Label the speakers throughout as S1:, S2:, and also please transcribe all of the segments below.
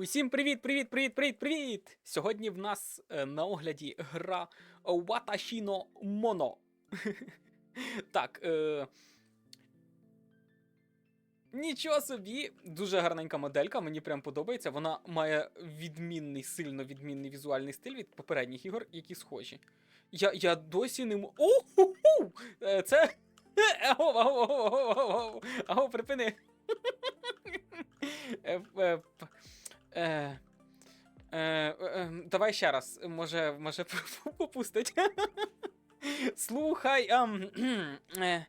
S1: Усім привіт, привіт, привіт, привіт, привіт! Сьогодні в нас е, на огляді гра Watashi Mono. так. Е... Нічого собі, дуже гарненька моделька, мені прям подобається. Вона має відмінний, сильно відмінний візуальний стиль від попередніх ігор, які схожі. Я, я досі не м... О, ху, ху! Е, Це. Аго, аго, аго, аго, аго, аго, припини. Е, е, Е, е, е, давай ще раз. Може, може попустить. Слухай. ам, е,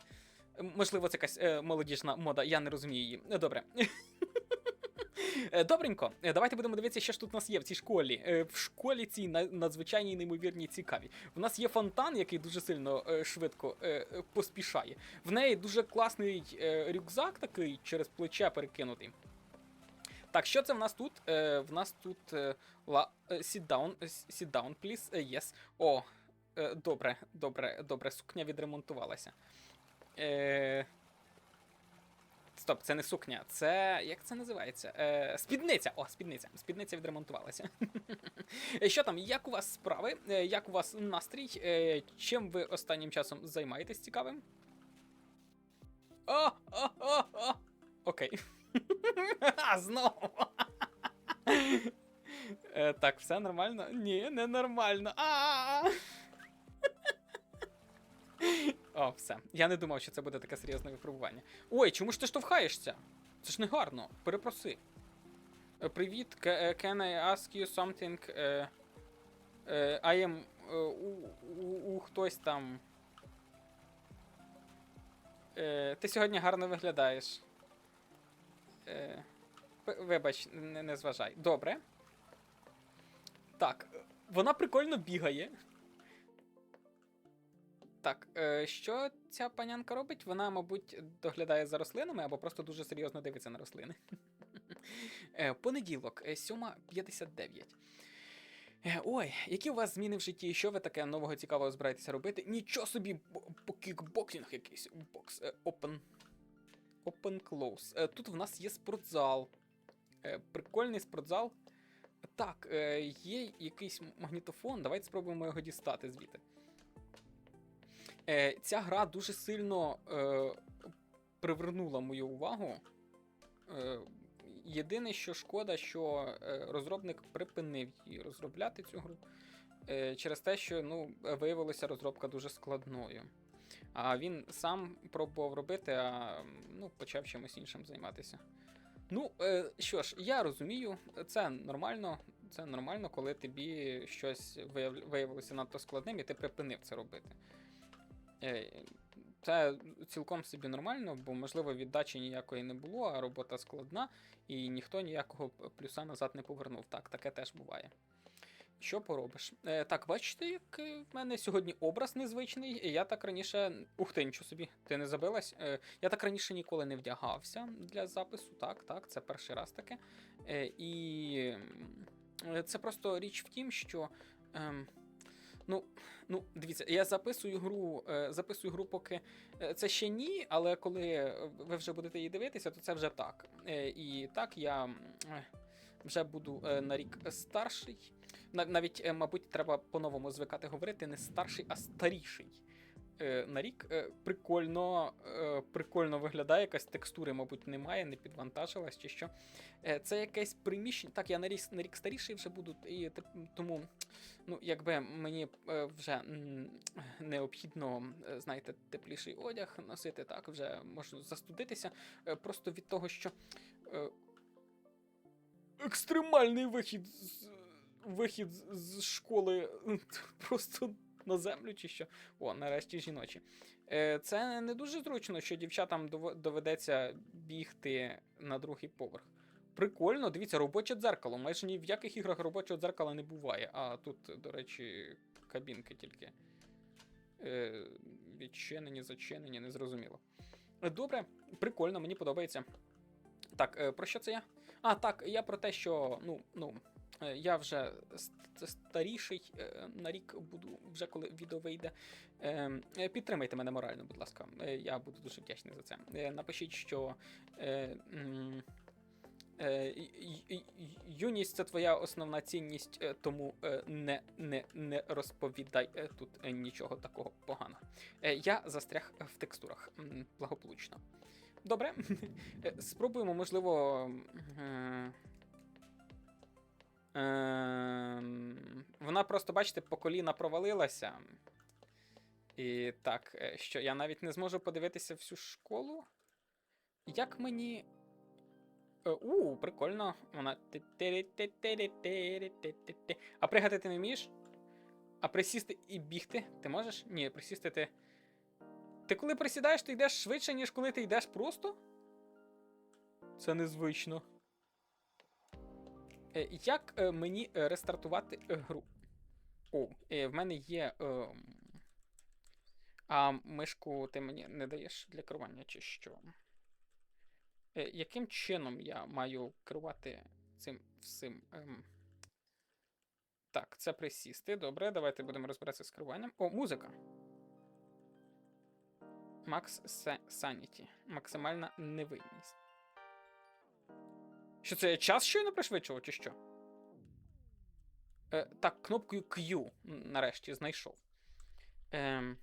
S1: можливо, це якась е, молодіжна мода, я не розумію її. Е, Добре. Е, Добренько, Е, давайте будемо дивитися, що ж тут у нас є в цій школі. В школі цій надзвичайній неймовірній цікаві. В нас є фонтан, який дуже сильно швидко поспішає. В неї дуже класний рюкзак такий через плече перекинутий. Так, що це в нас тут? Е, в нас тут е, ла, е, sit down, е, sit down, please. Yes. О, добре, добре, добре, сукня відремонтувалася. Е, стоп, це не сукня, це. Як це називається? Е, спідниця! О, спідниця. Спідниця відремонтувалася. Що там, як у вас справи? Як у вас настрій? Е, Чим ви останнім часом займаєтесь цікавим? О, о, о, о. Окей. А, Знову. Е, Так, все нормально? Ні, не нормально. А. О, все. Я не думав, що це буде таке серйозне випробування. Ой, чому ж ти штовхаєшся? Це ж не гарно. Перепроси. Е, Привіт, е, can I ask you something? Е, I am у, хтось там. Ти сьогодні гарно виглядаєш. Е, Вибач, не, не зважай. Добре. Так, вона прикольно бігає. Так, е, що ця панянка робить? Вона, мабуть, доглядає за рослинами або просто дуже серйозно дивиться на рослини. Е, Понеділок, е, 7.59. Е, Ой, які у вас зміни в житті? Що ви таке нового цікавого збираєтеся робити? Нічого собі, бо- бо якийсь. Бокс. е, Open. Close. Е, Тут в нас є спортзал. Е, Прикольний спортзал. Так, е, є якийсь магнітофон. Давайте спробуємо його дістати звідти. Ця гра дуже сильно привернула мою увагу. Єдине, що шкода, що розробник припинив її розробляти цю гру через те, що ну, виявилася розробка дуже складною. А він сам пробував робити, а ну, почав чимось іншим займатися. Ну, е, що ж, я розумію, це нормально. Це нормально, коли тобі щось вияв- виявилося надто складним, і ти припинив це робити. Е, Це цілком собі нормально, бо, можливо, віддачі ніякої не було, а робота складна, і ніхто ніякого плюса назад не повернув. Так, таке теж буває. Що поробиш? Е, так, бачите, як е, в мене сьогодні образ незвичний. Я так раніше. Ух ти, нічого собі, ти не забилась. Е, я так раніше ніколи не вдягався для запису. Так, так, це перший раз таке. Е, і це просто річ в тім, що. Ем, Ну, ну, дивіться, я записую гру, е, записую гру, поки е, це ще ні, але коли ви вже будете її дивитися, то це вже так. Е, І так я е, вже буду е, на рік старший. Нав- Навіть, е, мабуть, треба по-новому звикати говорити не старший, а старіший. Е, На рік Е, прикольно, прикольно виглядає, якась текстури, мабуть, немає, не підвантажилась чи що. Це якесь приміщення. Так, я на рік, на рік старіший вже буду, і тому, ну, якби мені вже необхідно, знаєте, тепліший одяг носити, так, вже можу застудитися. Просто від того, що. Екстремальний вихід з вихід з- школи просто на землю чи що. О, нарешті жіночі. Е, Це не дуже зручно, що дівчатам доведеться бігти на другий поверх. Прикольно, дивіться, робоче дзеркало. Майже ні в яких іграх робочого дзеркала не буває. А тут, до речі, кабінки тільки. Е, відчинені, зачинені, незрозуміло. Добре, прикольно, мені подобається. Так, е, про що це я? А, так, я про те, що ну, ну, я вже старіший е, на рік буду, вже коли відео вийде. Е, е, Підтримайте мене морально, будь ласка. Е, Я буду дуже вдячний за це. Е, Напишіть, що. е, Е, юність це твоя основна цінність, е, тому е, не, не, не розповідай е, тут е, нічого такого поганого. Е, я застряг в текстурах. Благополучно. Добре. Е, Спробуємо, можливо. Е, ем, Вона просто, бачите, по коліна провалилася. І так, е, що я навіть не зможу подивитися всю школу. Як мені. Е, У, прикольно. Вона. А пригати ти не вмієш? А присісти і бігти? Ти можеш? Ні, присісти ти. Ти коли присідаєш, ти йдеш швидше, ніж коли ти йдеш просто? Це незвично. Е, Як е, мені е, рестартувати гру? О, в мене є. А мишку ти мені не даєш для керування, чи що? Яким чином я маю керувати цим всім? Ем... Так, це присісти. Добре, давайте будемо розбиратися з керуванням. О, музика. Макс Саніті. Максимальна невинність. Що це я час щойно пришвидшував, чи що? Е, так, кнопкою Q нарешті знайшов. Ем...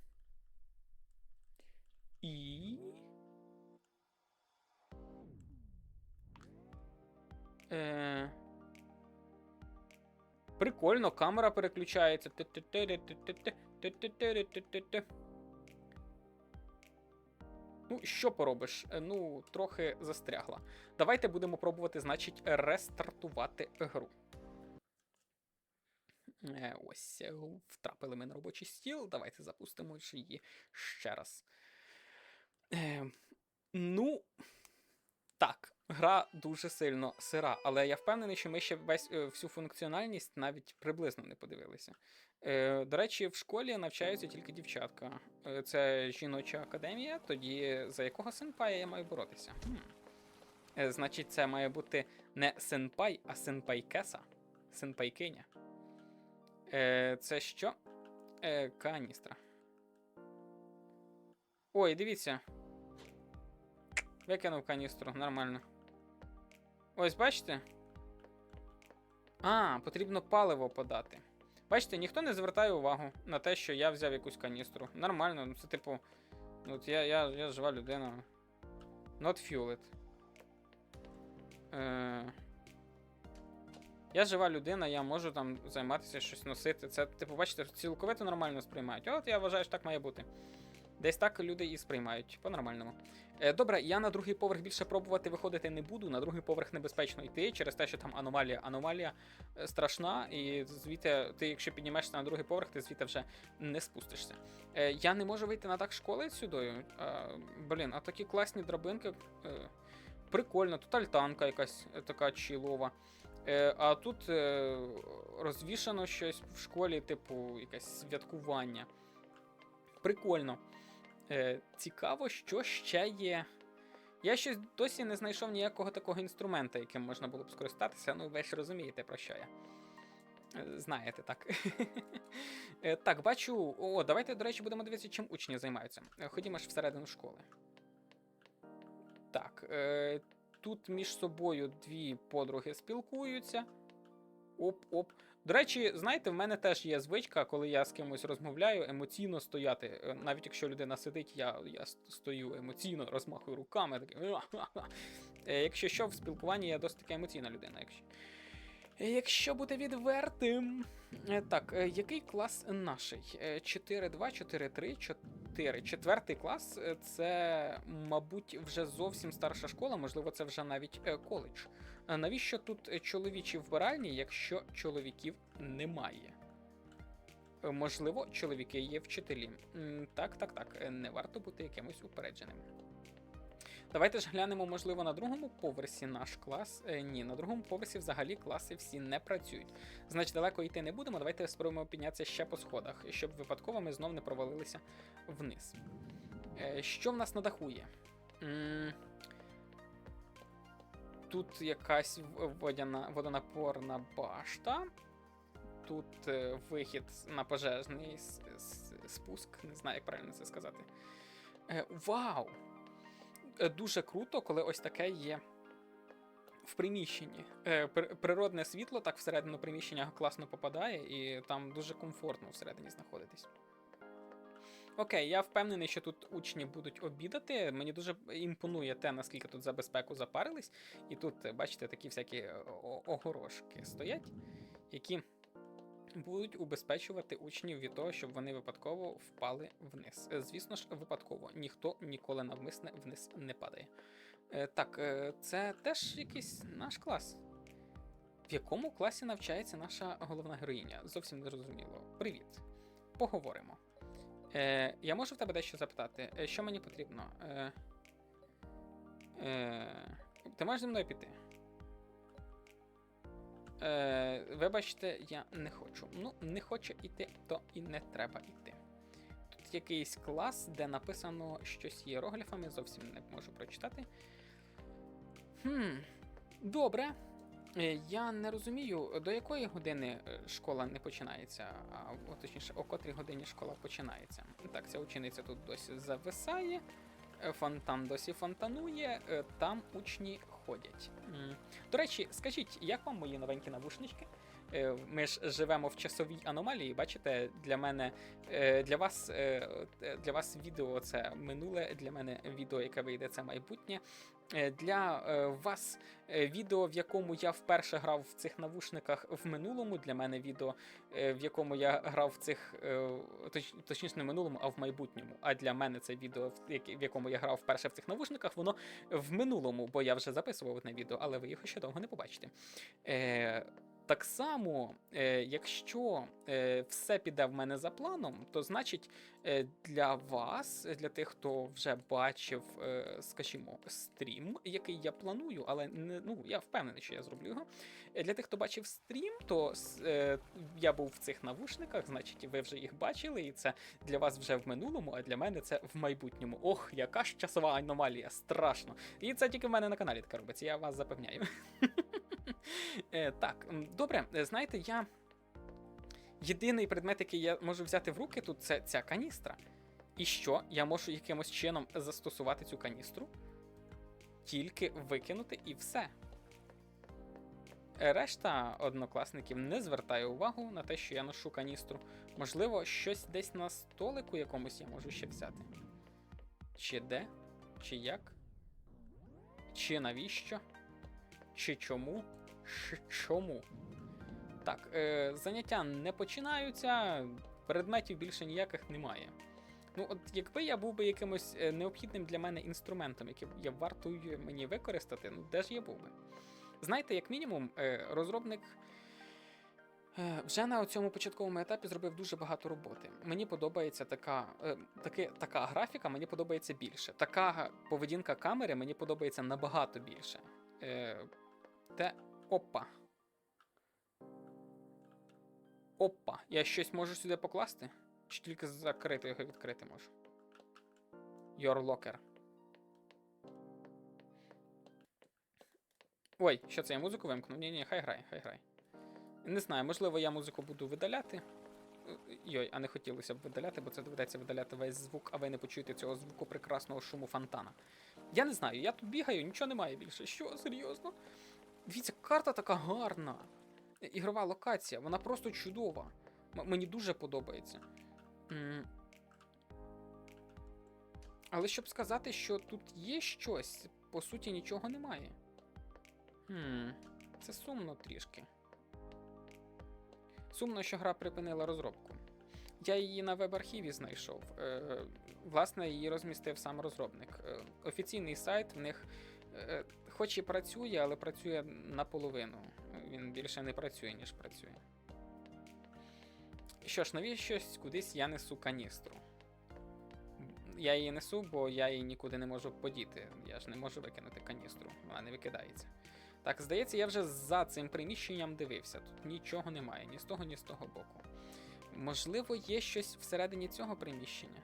S1: І. Е... Прикольно, камера переключається. Ну, що поробиш? Е, Ну, трохи застрягла. Давайте будемо пробувати, значить, рестартувати гру. Е, Ось, е, втрапили ми на робочий стіл. Давайте запустимо її ще раз. Е, ну, так, гра дуже сильно сира, але я впевнений, що ми ще весь, всю функціональність навіть приблизно не подивилися. Е, до речі, в школі навчаються тільки дівчатка. Е, це жіноча академія, тоді за якого сенпая я маю боротися? Хм. Е, значить, це має бути не сенпай, а сенпайкеса. Сенпайкиня. Це що? Каністра. Ой, дивіться. Викинув каністру, нормально. Ось, бачите? А, потрібно паливо подати. Бачите, ніхто не звертає увагу на те, що я взяв якусь каністру. Нормально, ну це типу. Ну, от я, я, я жива людина. Not fuel it. Е... Я жива людина, я можу там займатися щось носити. Це, типу, бачите, цілковито нормально сприймають. От я вважаю, що так має бути. Десь так люди і сприймають по-нормальному. Е, добре, я на другий поверх більше пробувати виходити не буду. На другий поверх небезпечно йти через те, що там аномалія. Аномалія е, страшна, і звідти, ти, якщо піднімешся на другий поверх, ти звідти вже не спустишся. Е, я не можу вийти на дах школи сюди. Блін, а такі класні драбинки. Прикольно, тут альтанка якась така чілова. Е, а тут розвішано щось в школі, типу, якесь святкування. Прикольно. Е, цікаво, що ще є. Я щось досі не знайшов ніякого такого інструмента, яким можна було б скористатися. Ну, ви ж розумієте, про що я. Е, Знаєте, так. Е, так, бачу. О, давайте, до речі, будемо дивитися, чим учні займаються. Е, Ходімо ж всередину школи. Так. Тут між собою дві подруги спілкуються. Оп-оп. До речі, знаєте, в мене теж є звичка, коли я з кимось розмовляю, емоційно стояти. Е, Навіть якщо людина сидить, я, я стою емоційно, розмахую руками. Такий, Е, Якщо що, в спілкуванні я досить така емоційна людина. Якщо, Е, якщо бути відвертим. Так, який клас наший? Е, 4-2, 4-3, 4. Четвертий клас це, мабуть, вже зовсім старша школа, можливо, це вже навіть коледж. А навіщо тут е, чоловічі вбиральні, якщо чоловіків немає? Е, Можливо, чоловіки є вчителі. Так, так, так. е, Не варто бути якимось упередженим. Давайте ж глянемо, можливо, на другому поверсі наш клас. Ні, на другому поверсі взагалі класи всі не працюють. Значить, далеко йти не будемо. Давайте спробуємо піднятися ще по сходах, щоб випадково ми знов не провалилися вниз. Що в нас на даху є? М, Тут якась водяна, водонапорна башта. Тут е, вихід на пожежний спуск. Не знаю, як правильно це сказати. Е, вау! Е, дуже круто, коли ось таке є в приміщенні. Природне світло так всередину приміщення класно попадає, і там дуже комфортно всередині знаходитись. Окей, я впевнений, що тут учні будуть обідати. Мені дуже імпонує те, наскільки тут за безпеку запарились. І тут, е, бачите, такі всякі е, огорошки стоять, які будуть убезпечувати учнів від того, щоб вони випадково впали вниз. Е, Звісно ж, випадково ніхто ніколи навмисне вниз не падає. Так, це теж якийсь наш клас. В якому класі навчається наша головна героїня? Зовсім не зрозуміло. Привіт. Поговоримо. Е, я можу в тебе дещо запитати? Е, що мені потрібно? Е, е, ти можеш зі мною піти? Е, вибачте, я не хочу. Ну, не хочу йти, то і не треба йти. Тут якийсь клас, де написано щось іерогліфами, зовсім не можу прочитати. Хм, добре. Е, Я не розумію, до якої години е, школа не починається, а точніше, о котрій годині школа починається. Так, ця учениця тут досі зависає, е, фонтан досі фонтанує, там учні ходять. До речі, скажіть, як вам мої новенькі навушнички? Е, Ми ж живемо в часовій аномалії. Бачите, для мене е, для вас е, для вас відео це минуле, для мене відео, яке вийде, це майбутнє. Для вас відео, в якому я вперше грав в цих навушниках в минулому. Для мене відео, в якому я грав в цих, точ, точніше не в минулому, а в майбутньому. А для мене це відео, в якому я грав вперше в цих навушниках, воно в минулому, бо я вже записував одне відео, але ви його ще довго не побачите. Так само, е, якщо е, все піде в мене за планом, то значить е, для вас, для тих, хто вже бачив, скажімо, стрім, який я планую, але не ну я впевнений, що я зроблю його. Для тих, хто бачив стрім, то я був в цих навушниках, значить, ви вже їх бачили, і це для вас вже в минулому, а для мене це в майбутньому. Ох, яка ж часова аномалія, страшно. І це тільки в мене на каналі таке робиться, я вас запевняю. Е, Так, добре, е, знаєте, я. Єдиний предмет, який я можу взяти в руки тут, це ця каністра. І що? Я можу якимось чином застосувати цю каністру, тільки викинути і все. Е, Решта однокласників не звертає увагу на те, що я ношу каністру. Можливо, щось десь на столику якомусь я можу ще взяти. Чи де? Чи як? Чи навіщо? Чи чому? Чи чому? Так, е, заняття не починаються, предметів більше ніяких немає. Ну, от якби я був би якимось е, необхідним для мене інструментом, який я вартую мені використати, ну де ж я був би? Знаєте, як мінімум, е, розробник е, вже на цьому початковому етапі зробив дуже багато роботи. Мені подобається така, е, таки, така графіка, мені подобається більше. Така поведінка камери мені подобається набагато більше. Те. Опа. Опа. Я щось можу сюди покласти? Чи тільки закрити його відкрити можу? Your locker. Ой, що це я музику вимкнув? Ні, ні, хай грає, хай грає. Не знаю, можливо, я музику буду видаляти. Йой, а не хотілося б видаляти, бо це доведеться видаляти весь звук, а ви не почуєте цього звуку прекрасного шуму фонтана. Я не знаю, я тут бігаю, нічого немає більше. Що, серйозно? Дивіться, карта така гарна. Ігрова локація, вона просто чудова. М- мені дуже подобається. М. Але щоб сказати, що тут є щось, по суті, нічого немає. Хм, це сумно трішки. Сумно, що гра припинила розробку. Я її на веб-архіві знайшов. Е, власне, її розмістив сам розробник. Е, офіційний сайт в них, е, хоч і працює, але працює наполовину. Він більше не працює, ніж працює. Що ж, навіщось кудись я несу каністру. Я її несу, бо я її нікуди не можу подіти. Я ж не можу викинути каністру, вона не викидається. Так, здається, я вже за цим приміщенням дивився. Тут нічого немає, ні з того, ні з того боку. Можливо, є щось всередині цього приміщення.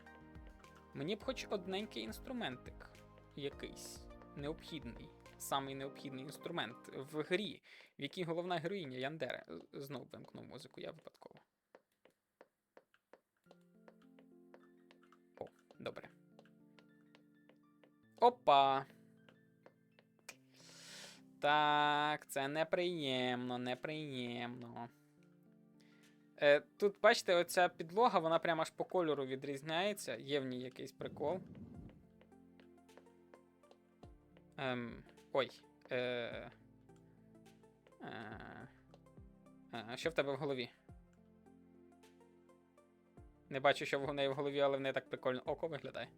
S1: Мені б хоч одненький інструментик якийсь необхідний. Самий необхідний інструмент в грі, в якій головна героїня Яндере. Знову вимкнув музику, я випадково. О, добре. Опа! Так, це неприємно, неприємно. Е, тут, бачите, оця підлога, вона прямо аж по кольору відрізняється. Є в ній якийсь прикол. Ем, ой. Е, е, е, що в тебе в голові? Не бачу, що в неї в голові, але в неї так прикольно око виглядає.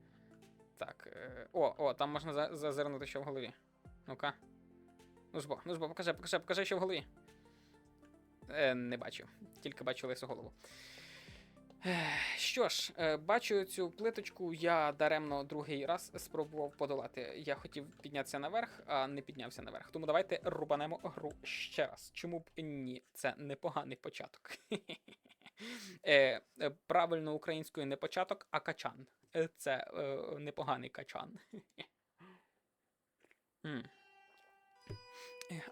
S1: Так. Е, о, о, там можна за- зазирнути, що в голові. Ну-ка. Ну ж бо, ну ж покажи, покажи, покажи, що в голові. Е, не бачу. Тільки бачу лису голову. Що ж, е, бачу цю плиточку, я даремно другий раз спробував подолати. Я хотів піднятися наверх, а не піднявся наверх. Тому давайте рубанемо гру ще раз. Чому б ні? Це непоганий початок. Е, е, Правильно українською не початок, а качан. Це непоганий качан.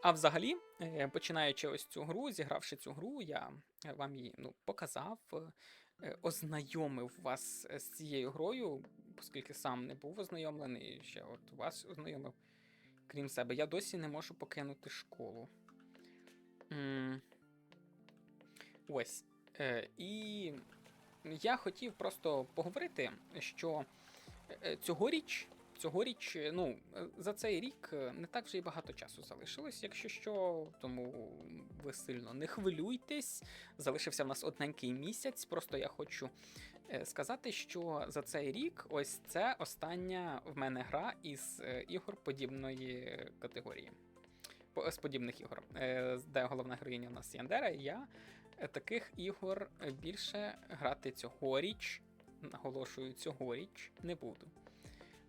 S1: А взагалі, починаючи ось цю гру, зігравши цю гру, я вам її ну, показав, ознайомив вас з цією грою, оскільки сам не був ознайомлений, ще от вас ознайомив. Крім себе, я досі не можу покинути школу. Ось. Е, І я хотів просто поговорити, що е, цьогоріч, цьогоріч, е, ну, е, за цей рік е, не так вже й багато часу залишилось, якщо що, тому ви сильно не хвилюйтесь. Залишився в нас одненький місяць. Просто я хочу сказати, що за цей рік ось це остання в мене гра із ігор подібної категорії. З подібних ігор, де головна героїня у нас Яндера, і я таких ігор більше грати цьогоріч, наголошую, цьогоріч не буду.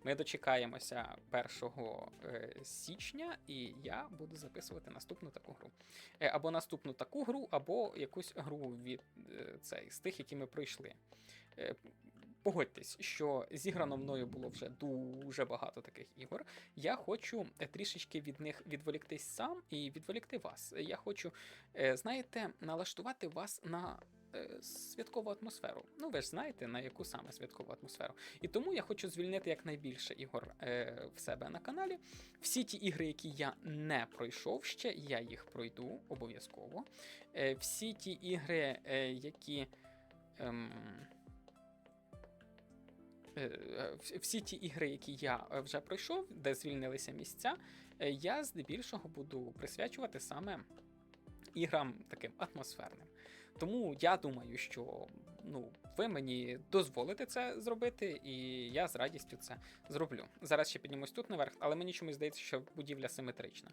S1: Ми дочекаємося 1 е, січня, і я буду записувати наступну таку гру. Е, Або наступну таку гру, або якусь гру від е, цей, з тих, які ми пройшли. Погодьтесь, що зіграно мною було вже дуже багато таких ігор. Я хочу трішечки від них відволіктись сам і відволікти вас. Я хочу, знаєте, налаштувати вас на святкову атмосферу. Ну, ви ж знаєте, на яку саме святкову атмосферу. І тому я хочу звільнити якнайбільше ігор е, в себе на каналі. Всі ті ігри, які я не пройшов ще, я їх пройду обов'язково. Е, всі ті ігри, е, які. Ем, е, всі ті ігри, які я е, вже пройшов, де звільнилися місця, е, я здебільшого буду присвячувати саме іграм таким атмосферним. Тому я думаю, що ну, ви мені дозволите це зробити, і я з радістю це зроблю. Зараз ще піднімусь тут наверх, але мені чомусь здається, що будівля симетрична.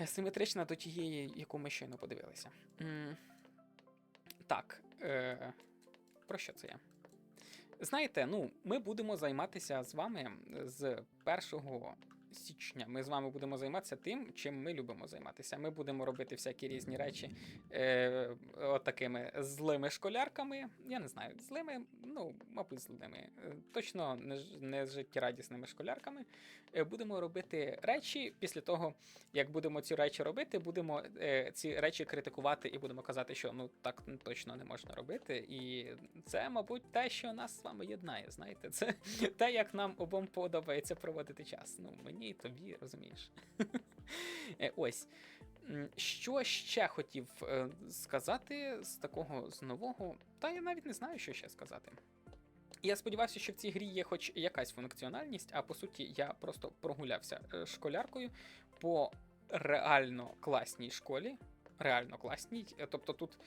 S1: Е, Симетрична до тієї, яку ми щойно подивилися. Так, е, про що це я? Знаєте, ну, ми будемо займатися з вами з 1 січня. Ми з вами будемо займатися тим, чим ми любимо займатися. Ми будемо робити всякі різні речі е, отакими злими школярками. Я не знаю, злими, ну, мабуть, злими. Е, Точно не, не життєрадісними школярками. Е, будемо робити речі. Після того, як будемо ці речі робити, будемо е, ці речі критикувати і будемо казати, що ну так точно не можна робити. І це, мабуть, те, що нас з вами єднає. Знаєте, це те, як нам обом подобається проводити час. Ну, мені і тобі, розумієш. Е, Ось. Що ще хотів е, сказати з такого з нового? Та я навіть не знаю, що ще сказати. Я сподівався, що в цій грі є хоч якась функціональність, а по суті, я просто прогулявся е, школяркою по реально класній школі. Реально класній. Тобто тут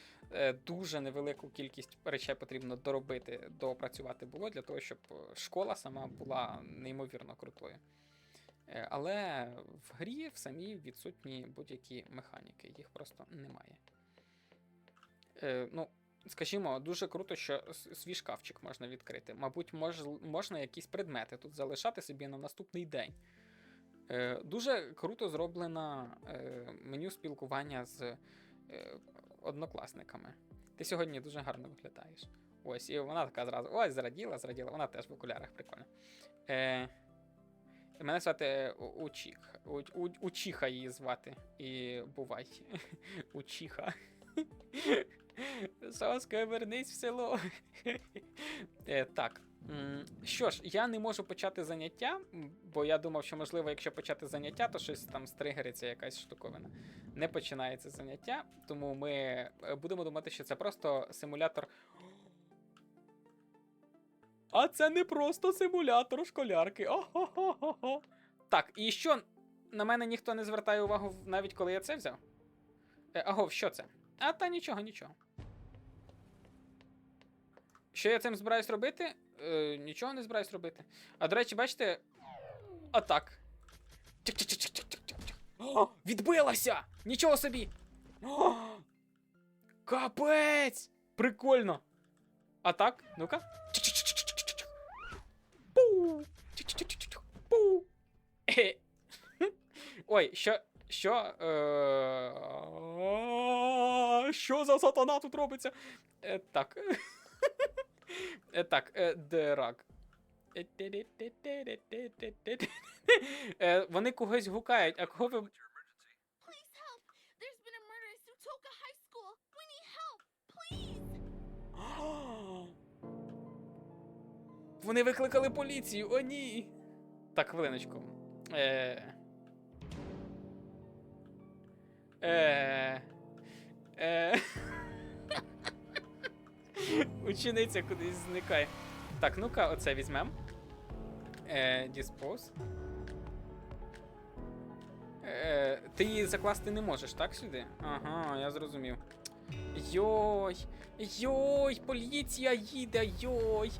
S1: дуже невелику кількість речей потрібно доробити, доопрацювати було для того, щоб школа сама була неймовірно крутою. Е, Але в грі в самій відсутні будь-які механіки, їх просто немає. Е, ну, скажімо, дуже круто, що свій шкафчик можна відкрити. Мабуть, мож, можна якісь предмети тут залишати собі на наступний день. Е, дуже круто зроблено е, меню спілкування з е, однокласниками. Ти сьогодні дуже гарно виглядаєш. Ось, і вона така зразу: ось, зраділа, зраділа, вона теж в окулярах прикольно. Е, мене звати Учік. У, у, Учіха її звати. І бувай. Учіха. Соска, вернись в село. Е, так. Що ж, я не можу почати заняття, бо я думав, що можливо, якщо почати заняття, то щось там стригериться якась штуковина. Не починається заняття, тому ми е, будемо думати, що це просто симулятор. А це не просто симулятор школярки. О-хо-хо-хо-хо. Так, і що на мене ніхто не звертає увагу, навіть коли я це взяв? Е, агов, що це? А та нічого, нічого. Що я цим збираюсь робити? Е, нічого не збираюсь робити. А до речі, бачите. Атак. О, відбилася! Нічого собі! О, капець! Прикольно! А так? Ну-ка. Ой, що. Що? Е, Що за сатана тут робиться? Е, Так. Е, Так, е, драк. Е, Вони когось гукають, а кого ви. Вони викликали поліцію, о ні. Так, хвилиночку. Е... Е... Е... Учениця кудись зникає. Так, ну-ка, оце візьмем. Е, dispose. Е, ти її закласти не можеш, так, сюди? Ага, я зрозумів. Йой! Йой, поліція їде, йой!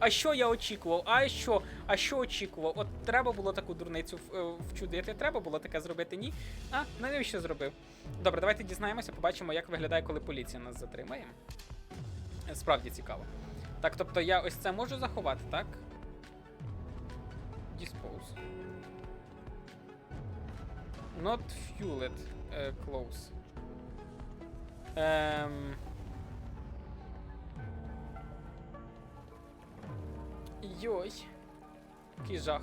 S1: А що я очікував? А що? А що очікував? От треба було таку дурницю е, вчудити, треба було таке зробити, ні? А, навіщо зробив? Добре, давайте дізнаємося, побачимо, як виглядає, коли поліція нас затримає. Справді цікаво. Так, тобто я ось це можу заховати, так? Dispose. Not fueled. е, close. Ем... Йой. Який жах.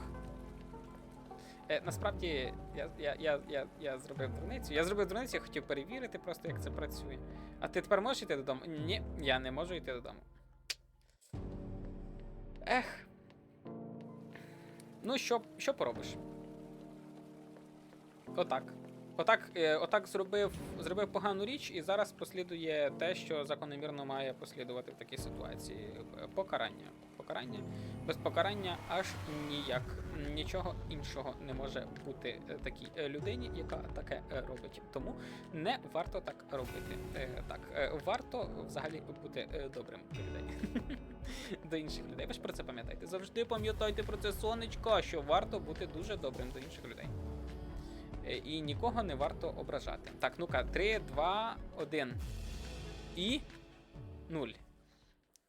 S1: Е, насправді, я, я, я, я, я зробив дурницю. Я зробив дурницю, я хотів перевірити просто, як це працює. А ти тепер можеш йти додому? Ні, я не можу йти додому. Ех. Ну, що, що поробиш? Отак. Отак, е, отак зробив, зробив погану річ, і зараз послідує те, що закономірно має послідувати в такій ситуації. Е, Покарання. Покарання. Без покарання аж ніяк. Нічого іншого не може бути е, такій е, людині, яка таке е, робить. Тому не варто так робити. Так, варто взагалі бути добрим до людей. До інших людей. Ви ж про це пам'ятайте. Завжди пам'ятайте про це сонечко, що варто бути дуже добрим до інших людей. І нікого не варто ображати. Так, ну-ка, 3, 2, 1. І 0.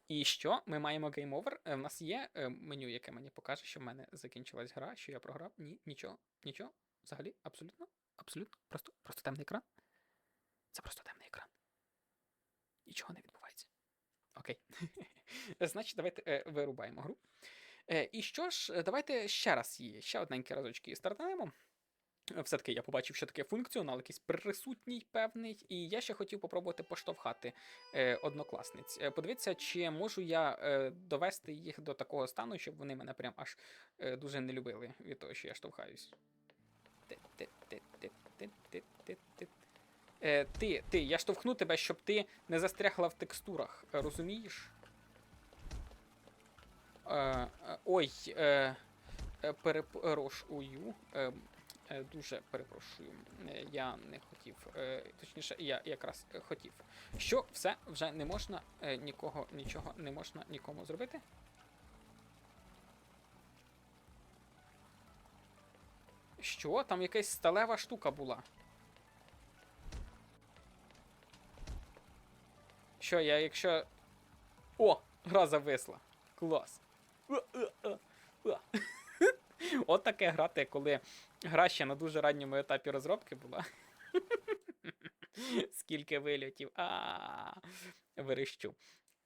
S1: І що? Ми маємо гейм овер. У нас є е, меню, яке мені покаже, що в мене закінчилась гра, що я програв. Ні, нічого, нічого. Взагалі, абсолютно, абсолютно. Просто, просто темний екран. Це просто темний екран. Нічого не відбувається. Окей. Значить, давайте е, вирубаємо гру. Е, і що ж, давайте ще раз її, ще одненькі разочки стартанемо. Все-таки я побачив, що таке функціонал, якийсь присутній певний, і я ще хотів попробувати поштовхати е, однокласниць. Е, подивіться, чи можу я е, довести їх до такого стану, щоб вони мене прям аж е, дуже не любили від того, що я штовхаюсь. Е, ти, ти, я штовхну тебе, щоб ти не застрягла в текстурах, розумієш? Е, е, ой, е, е, перепрошую. Е, дуже перепрошую. Е, я не хотів. Е, точніше, я якраз е, хотів. Що все вже не можна, е, нікого, нічого не можна нікому зробити. Що? Там якась сталева штука була. Що, я якщо. О! Гра зависла. Клас. От таке грати, коли гра ще на дуже ранньому етапі розробки була. Скільки вильотів. А, верещу.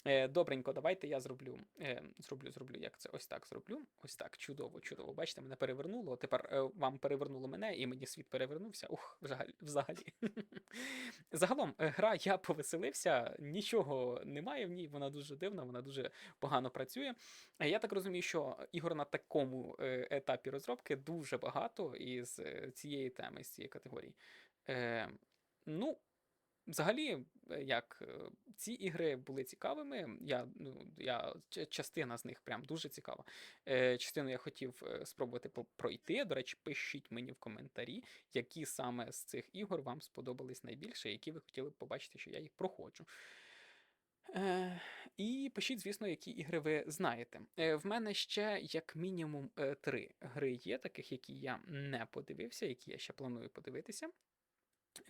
S1: Е, добренько, давайте я зроблю. Е, зроблю, зроблю, як це ось так зроблю. Ось так, чудово, чудово. Бачите, мене перевернуло. Тепер е, вам перевернуло мене, і мені світ перевернувся. Ух, взагалі. взагалі. Загалом, гра я повеселився, нічого немає в ній, вона дуже дивна, вона дуже погано працює. Я так розумію, що ігор на такому етапі розробки дуже багато із цієї теми, з цієї категорії. Ну, взагалі, е, як е, ці ігри були цікавими, я, ну, я, частина з них прям дуже цікава. Е, частину я хотів е, спробувати пройти. До речі, пишіть мені в коментарі, які саме з цих ігор вам сподобались найбільше, які ви хотіли б побачити, що я їх проходжу. Е, і пишіть, звісно, які ігри ви знаєте. Е, в мене ще як мінімум три гри є, таких, які я не подивився, які я ще планую подивитися.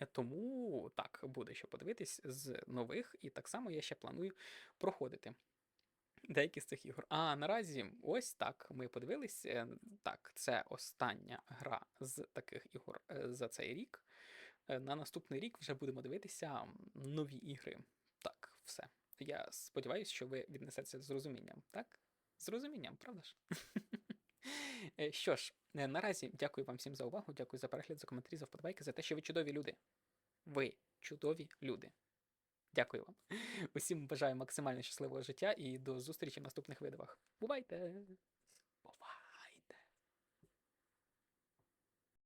S1: Е, Тому так, буде що подивитись з нових, і так само я ще планую проходити деякі з цих ігор. А наразі ось так ми подивились. Е, Так, це остання гра з таких ігор е, за цей рік. На наступний рік вже будемо дивитися нові ігри. Так, все. Я сподіваюся, що ви віднесетеся з розумінням. Так? З розумінням, правда ж? Е, Що ж, е, наразі дякую вам всім за увагу, дякую за перегляд, за коментарі, за вподобайки, за те, що ви чудові люди. Ви чудові люди. Дякую вам. Усім бажаю максимально щасливого життя і до зустрічі в наступних видавах. Бувайте! Бувай!